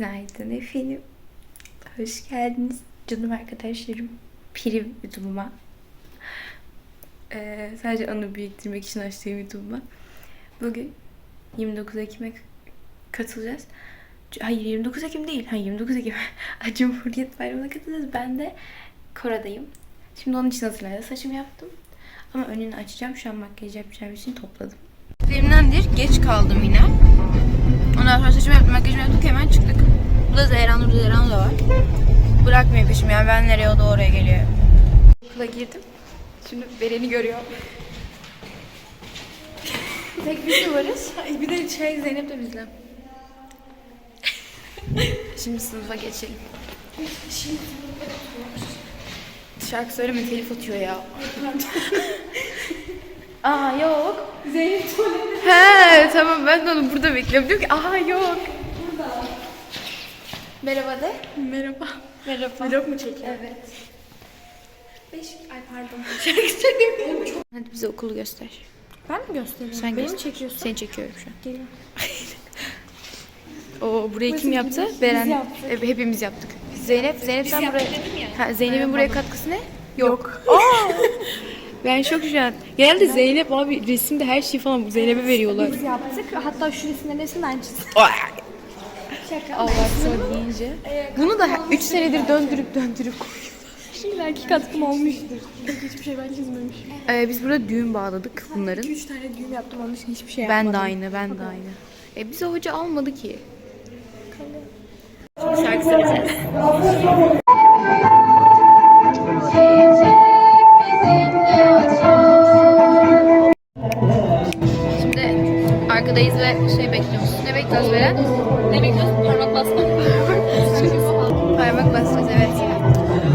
Günaydın efendim. Hoş geldiniz canım arkadaşlarım. Prim YouTube'uma. Ee, sadece anı biriktirmek için açtığım YouTube'uma. Bugün 29 Ekim'e katılacağız. Hayır 29 Ekim değil. Hayır 29 Ekim. Cumhuriyet Bayramı'na katılacağız. Ben de Kora'dayım. Şimdi onun için hazırlandım. Saçımı yaptım. Ama önünü açacağım. Şu an makyaj yapacağım için topladım. Benimdendir. Geç kaldım yine. Ondan sonra saçımı yaptım, makyajımı yaptık hemen çıktık. Burada Zehran da var. Bırakmıyor peşimi yani ben nereye o da oraya geliyor. Okula girdim. Şimdi Beren'i görüyorum. Tek biz mi varız? Bir de şey Zeynep de bizle. Şimdi sınıfa geçelim. Şarkı söyleme telif atıyor ya. Aa yok. Zeynep tuvalete He tamam ben de onu burada bekliyorum. Diyor ki aha yok. Merhaba de. Merhaba. Merhaba. Vlog mu çekiyor? Evet. Beş, ay pardon. Hadi bize okulu göster. Ben mi göstereyim? Sen Beni mi göster. çekiyorsun? Seni çekiyorum şu an. Geliyorum. O burayı kim yaptı? gidiyor? Beren. Biz yaptık. Hepimiz yaptık. Zeynep, Zeynep sen buraya. Ha, Zeynep'in buraya katkısı ne? Yok. Ben şok şu an. Genelde Zeynep abi resimde her şeyi falan Zeynep'e veriyorlar. Biz yaptık. Hatta şu resimlerin hepsini ben çizdim. Şaka. Allah söyleyince. Bunu da 3 senedir döndürüp döndürüp koyuyor. Belki katkım olmuştur. Hiçbir şey ben çizmemişim. Ee, biz burada düğün bağladık bunların. 2-3 tane düğüm yaptım onun için hiçbir şey Ben yapmadım. de aynı, ben de aynı. E bize hoca almadı ki. Şarkı söyleyeceğiz. Arkadayız ve şey bekliyoruz. Ne bekliyoruz Beren? Ne bekliyoruz? Parmak basmak. Parmak basacağız evet.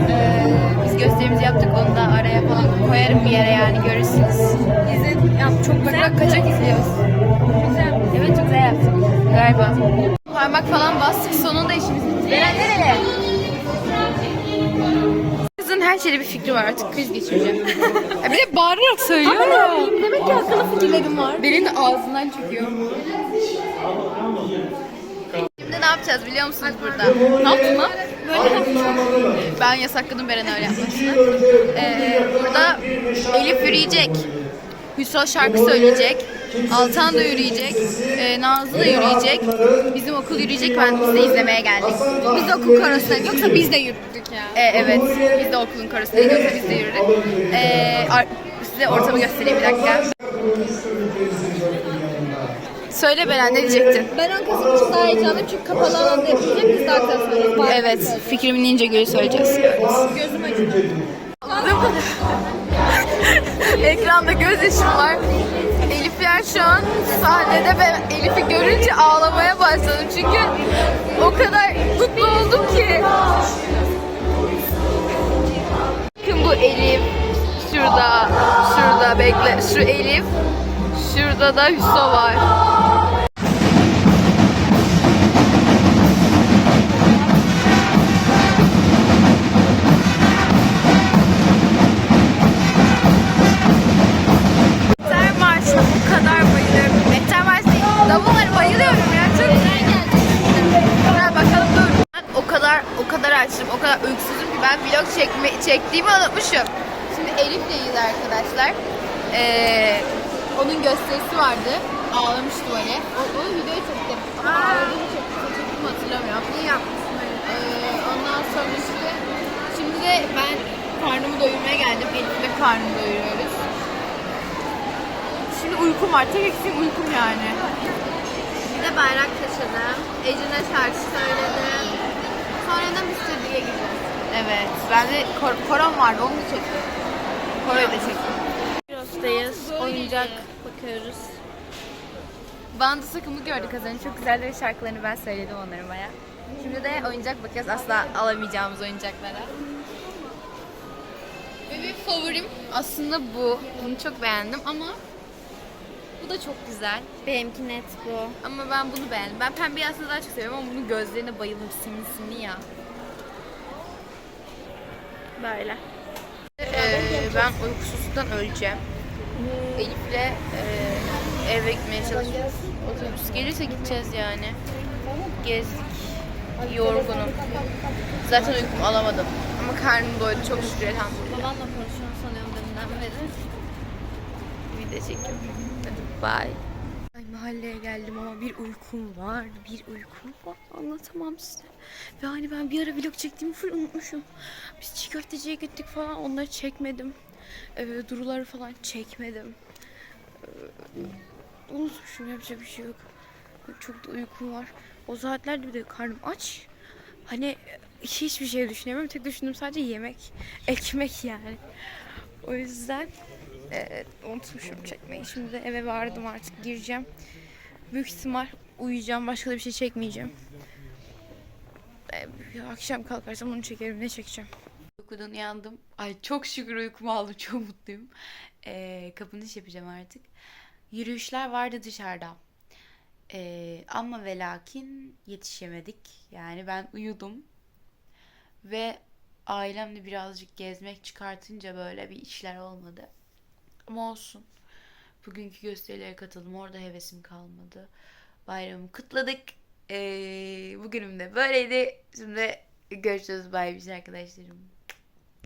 Ee, biz gösterimizi yaptık. Onu da araya falan koyarım bir yere yani görürsünüz. İzledim. Ya çok bak kaçak izliyoruz. Güzel. Evet çok güzel yaptık. Galiba. Parmak falan bastık sonunda işimiz bitti. Beren nereye? Her şeyde bir fikri var artık kriz geçireceğim. Ya bir de bağırarak söylüyor ya. Demek ki akıllı fikirlerim var. De ağzından çıkıyor. Şimdi ne yapacağız biliyor musunuz burada? Ne yaptın lan? Ben yasakladım Beren'e öyle yapmasını. Ee, burada Elif yürüyecek. Hüsra şarkı söyleyecek. Altan da yürüyecek. Ee, Nazlı da yürüyecek. Bizim okul yürüyecek. Ben biz de izlemeye geldik. Biz de okul korosuna yoksa biz de yürüdük ya. Ee, evet. Biz de okulun korosundayız. Yoksa biz de yürüdük. Ar- size ortamı göstereyim bir dakika. Söyle Beren ne diyecektin? Ben on Kasım için daha heyecanlıyım çünkü kapalı alanda yapılacak. Biz daha sonra. Evet, fikrimin ince gülü söyleyeceğiz. Gözüm acıdı. Ekranda gözyaşım var. Yer şu an sahnede ben Elif'i görünce ağlamaya başladım çünkü o kadar mutlu oldum ki. Bakın bu Elif. Şurada, şurada bekle. Şu Elif. Şurada da Hüso var. Ben o kadar o kadar açtım, o kadar uykusuzum ki ben vlog çekme, çektiğimi unutmuşum. Şimdi Elif'leyiz arkadaşlar. Ee, onun gösterisi vardı. Ağlamıştı böyle. O, o videoyu çektim. Ama ağladığımı çektim. Çektim hatırlamıyorum. İyi yapmışsın Ee, ondan sonra işte şimdi de ben karnımı doyurmaya geldim. Elif'le karnımı doyuruyoruz. Şimdi uykum var. Tek eksiğim uykum yani. De bayrak taşıdım. Ecine şarkı söyledim. Sonra da Mr. gideceğiz. Evet. Ben de kor- koram vardı. Onu da çektim. Korayı da çektim. Kiros'tayız. Oyuncak bakıyoruz. Bandı sakımı gördük az önce. Çok güzeldi ve şarkılarını ben söyledim onların baya. Şimdi de oyuncak bakacağız. Asla alamayacağımız oyuncaklara. Ve benim favorim aslında bu. Bunu çok beğendim ama bu da çok güzel. Benimki net bu. Ama ben bunu beğendim. Ben pembeyi aslında daha çok seviyorum ama bunun gözlerine bayıldım. Simli simli ya. Böyle. Ee, ben uykusuzluktan öleceğim. Elif'le e, eve gitmeye çalışıyoruz. Otobüs gelirse gideceğiz yani. Gezdik. Yorgunum. Zaten uykumu alamadım. Ama karnım doydu çok şükür elhamdülillah. Babanla konuşuyorum sanıyorum deminden beri. Çekiyorum. Hadi bye. Ay mahalleye geldim ama bir uykum var. Bir uykum var. Anlatamam size. Ve hani ben bir ara vlog çektiğimi full unutmuşum. Biz çiğ köfteciye gittik falan. Onları çekmedim. Ee, duruları falan çekmedim. Ee, unutmuşum yapacak bir şey yok. Çok da uykum var. O saatlerde bir de karnım aç. Hani hiçbir şey düşünemiyorum. Tek düşündüğüm sadece yemek. Ekmek yani. O yüzden Evet, unutmuşum çekmeyi. Şimdi de eve vardım artık gireceğim. Büyük ihtimal uyuyacağım. Başka da bir şey çekmeyeceğim. Ee, akşam kalkarsam onu çekerim. Ne çekeceğim? Uykudan uyandım. Ay çok şükür uykumu aldım. Çok mutluyum. Ee, kapanış yapacağım artık. Yürüyüşler vardı dışarıda. Ee, ama ve lakin yetişemedik. Yani ben uyudum. Ve ailemle birazcık gezmek çıkartınca böyle bir işler olmadı. Ama olsun. Bugünkü gösterilere katıldım. Orada hevesim kalmadı. Bayramı kutladık. Ee, bugünüm de böyleydi. Şimdi görüşürüz. Bay arkadaşlarım.